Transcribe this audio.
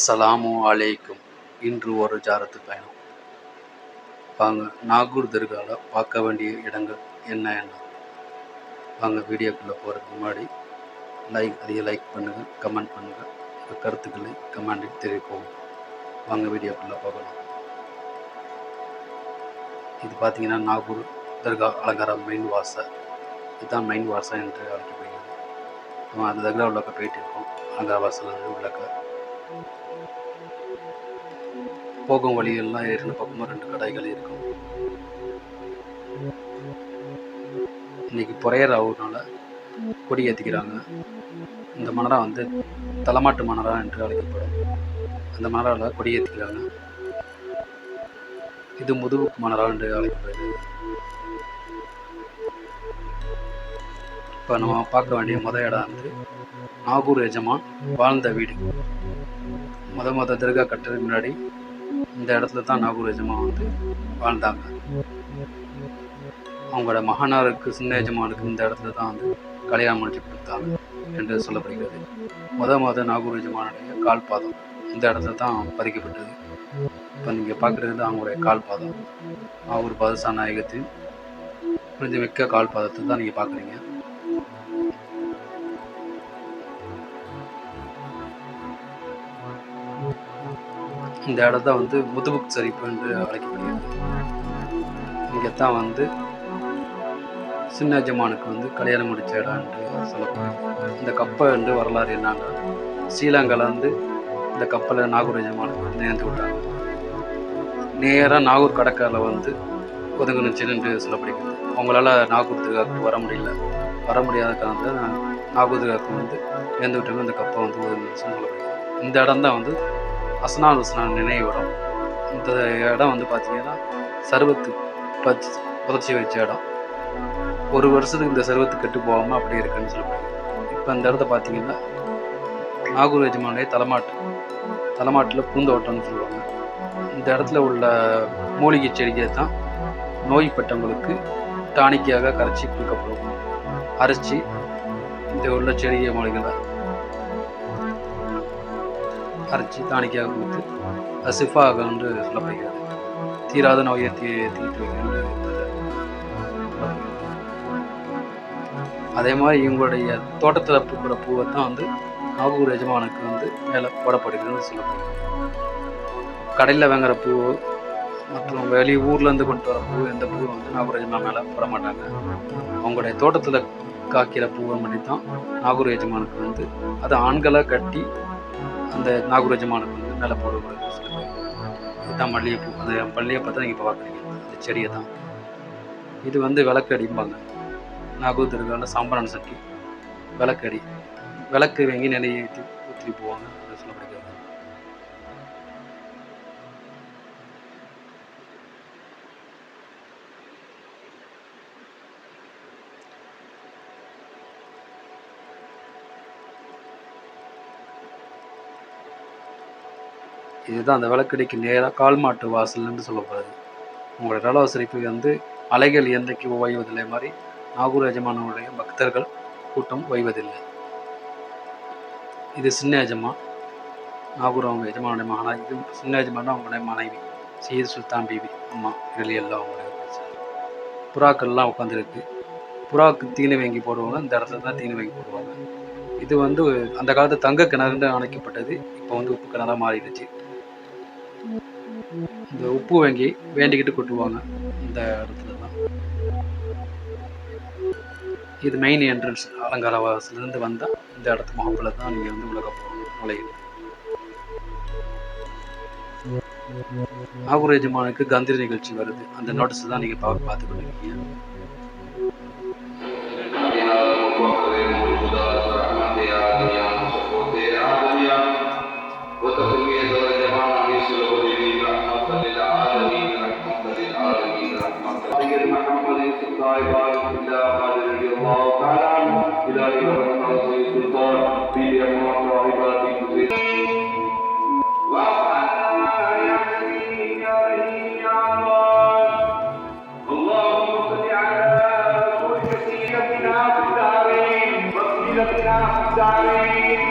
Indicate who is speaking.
Speaker 1: அஸ்ஸலாமு அலைக்கும். இன்று ஒரு ஜாரத்து பயணம். வாங்க நாகூர் தர்காவில் பார்க்க வேண்டிய இடங்கள் என்ன என்ன? வாங்க வீடியோக்குள்ளே போகிறதுக்கு முன்னாடி லைக் அதிக லைக் பண்ணுங்கள் கமெண்ட் பண்ணுங்கள் உங்கள் கருத்துக்களை கமெண்டில் தெரிவிக்கவும் வாங்க வீடியோக்குள்ளே போகலாம். இது பார்த்தீங்கன்னா நாகூர் தர்கா அலங்கார மெயின் வாசல் இதுதான் மெயின் வாசல் என்று அழைக்கப்படுகிறது. நம்ம அந்த தர்கா உள்ளக்க போயிட்டு இருக்கோம். அலங்கார வாசல் உள்ளக்க. போகும் வழியெல்லாம் இரண்டு பக்கமும் ரெண்டு கடைகள் இருக்கும். இன்னைக்கு புறையர் ஆகுறதுனால கொடி ஏற்றிக்கிறாங்க இந்த மணரா வந்து தலைமாட்டு மணரா என்று அழைக்கப்படும். அந்த மணரால் கொடி ஏற்றிக்கிறாங்க இது முதுகுக்கு மணரா என்று அழைக்கப்படுது இப்போ நம்ம பார்க்க வேண்டிய முத இடம் வந்து நாகூர் எஜமான் வாழ்ந்த வீடு. முத முத தர்கா கட்டுறதுக்கு முன்னாடி இந்த இடத்துல தான் நாகூர் எஜமான் வந்து வாழ்ந்தாங்க. அவங்களோட மகனாருக்கு சின்ன எஜமானுக்கு இந்த இடத்துல தான் வந்து கல்யாணம் முடிச்சு கொடுத்தாங்க என்று சொல்லப்படுகிறது. முத முத நாகூர் எஜமானுடைய கால் பாதம் இந்த இடத்துல தான் பதிக்கப்பட்டது. இப்போ நீங்கள் பார்க்குறது அவங்களுடைய கால் பாதம் நாகூர் பாதுஷா நாயகத்தின் கொஞ்சம் மிக்க கால் பாதத்தை தான் நீங்கள் பார்க்குறீங்க. இந்த இடத்த வந்து முதுபுக் சரிப்பு என்று அழைக்கப்படுகிறது. இங்கே தான் வந்து சின்ன எஜமானுக்கு வந்து கல்யாணம் முடிச்ச இடம் என்று சொல்லப்படுது இந்த கப்பை என்று வரலாறு என்னன்னா ஸ்ரீலங்காலேருந்து இந்த கப்பலை நாகூர் எஜமானுக்கு வந்து நேர்ந்து விட்டாங்க. நேராக நாகூர் கடற்கரையில் வந்து ஒதுங்கணுச்சுன்னு என்று சொல்லப்படுகிறது. அவங்களால நாகூர் திருகாக்கு வர முடியல. வர முடியாத காரணத்தில் நாகூர் திருகாக்கு வந்து நேர்ந்து விட்டவங்க இந்த கப்பை வந்து ஒதுங்கணுச்சுன்னு சொல்லப்படுகிறது. இந்த இடம் தான் வந்து அஸ்னால் நினைவு நினைவிடம். இந்த இடம் வந்து பார்த்தீங்கன்னா சர்வத்து பச் புதைச்சி வச்ச இடம். ஒரு வருஷத்துக்கு இந்த சர்வத்து கெட்டு போகாமல் அப்படியே இருக்குன்னு சொல்லுவாங்க. இப்போ இந்த இடத்த பார்த்தீங்கன்னா நாகூர் எஜமானுடைய தலைமாட்டு தலைமாட்டில் பூந்தோட்டம்னு சொல்லுவாங்க. இந்த இடத்துல உள்ள மூலிகை செடிகள் தான் நோய்பட்டவங்களுக்கு டானிக்காக கரைச்சி கொடுக்கப்படும். அரைச்சி இந்த உள்ள செடியை மூலிகளை அரைச்சி தானிக்காக கொடுத்து அது சிஃபாக என்று சொல்லப்படுகிறது தீராத நோயை தீ தீர்த்து வைக்கிறது அதே மாதிரி இவங்களுடைய தோட்டத்தில் பூக்கிற பூவை தான் வந்து நாகூர் எஜமானுக்கு வந்து மேலே போடப்படுகிறதுன்னு சொல்லப்படுது. கடையில் வாங்குற பூ மற்றும் வெளி ஊர்லேருந்து கொண்டு வர பூ எந்த பூ வந்து நாகூர் எஜமான் மேலே போட மாட்டாங்க. அவங்களுடைய தோட்டத்தில் காய்க்கிற பூவை மட்டும் தான் நாகூர் எஜமானுக்கு வந்து அது ஆண்களை கட்டி அந்த நாகூர் வந்து மேலே போடப்படுது இதுதான் மல்லிகைப்பூ. அந்த மல்லிகைப்பூ பார்த்தா நீங்கள் இப்போ பார்க்குறீங்க. அந்த செடியை தான். இது வந்து விளக்கு அடிப்பாங்க நாகூர் திருவிழாவில் சாம்பிரான் சட்டி. விளக்கடி விளக்கு வாங்கி நிலையை ஊற்றி ஊற்றி போவாங்க. அதை சொல்ல இதுதான் அந்த விளக்கடிக்கு நேராக கால் மாட்டு வாசல்னு சொல்லப்படுது. உங்களோட நலவசரிப்பு வந்து அலைகள் என்றைக்கு ஓய்வதில்லை மாதிரி நாகூர் எஜமானனுடைய பக்தர்கள் கூட்டம் ஓய்வதில்லை. இது சின்ன எஜமான் நாகூர் அவங்க எஜமானுடைய மகனா இது சின்ன அவங்களுடைய மனைவி சீர் சுல்தான் பிபி அம்மா இதில் எல்லாம் அவங்களுடைய புறாக்கள்லாம் உட்காந்துருக்கு புறாவுக்கு தீனி வாங்கி போடுவாங்க இந்த இடத்துல தான் தீனி வாங்கி போடுவாங்க. இது வந்து அந்த காலத்து தங்க கிணறுன்னு அணைக்கப்பட்டது இப்போ வந்து உப்பு கிணறாக மாறிடுச்சு. இந்த உப்பு வாங்கி வேண்டிக்கிட்டு கொட்டுவாங்க இந்த இடத்துல தான். இது மெயின் என்ட்ரன்ஸ் அலங்கார வாசலேருந்து வந்தால் இந்த இடத்து முகப்பில் தான் நீங்கள் வந்து உலக போகணும் நுழையணும் நாகூர் எஜமானுக்கு கந்திரி நிகழ்ச்சி வருது. அந்த நோட்டீஸ் தான் நீங்கள் பார்த்து பார்த்து கொண்டிருக்கீங்க
Speaker 2: darling.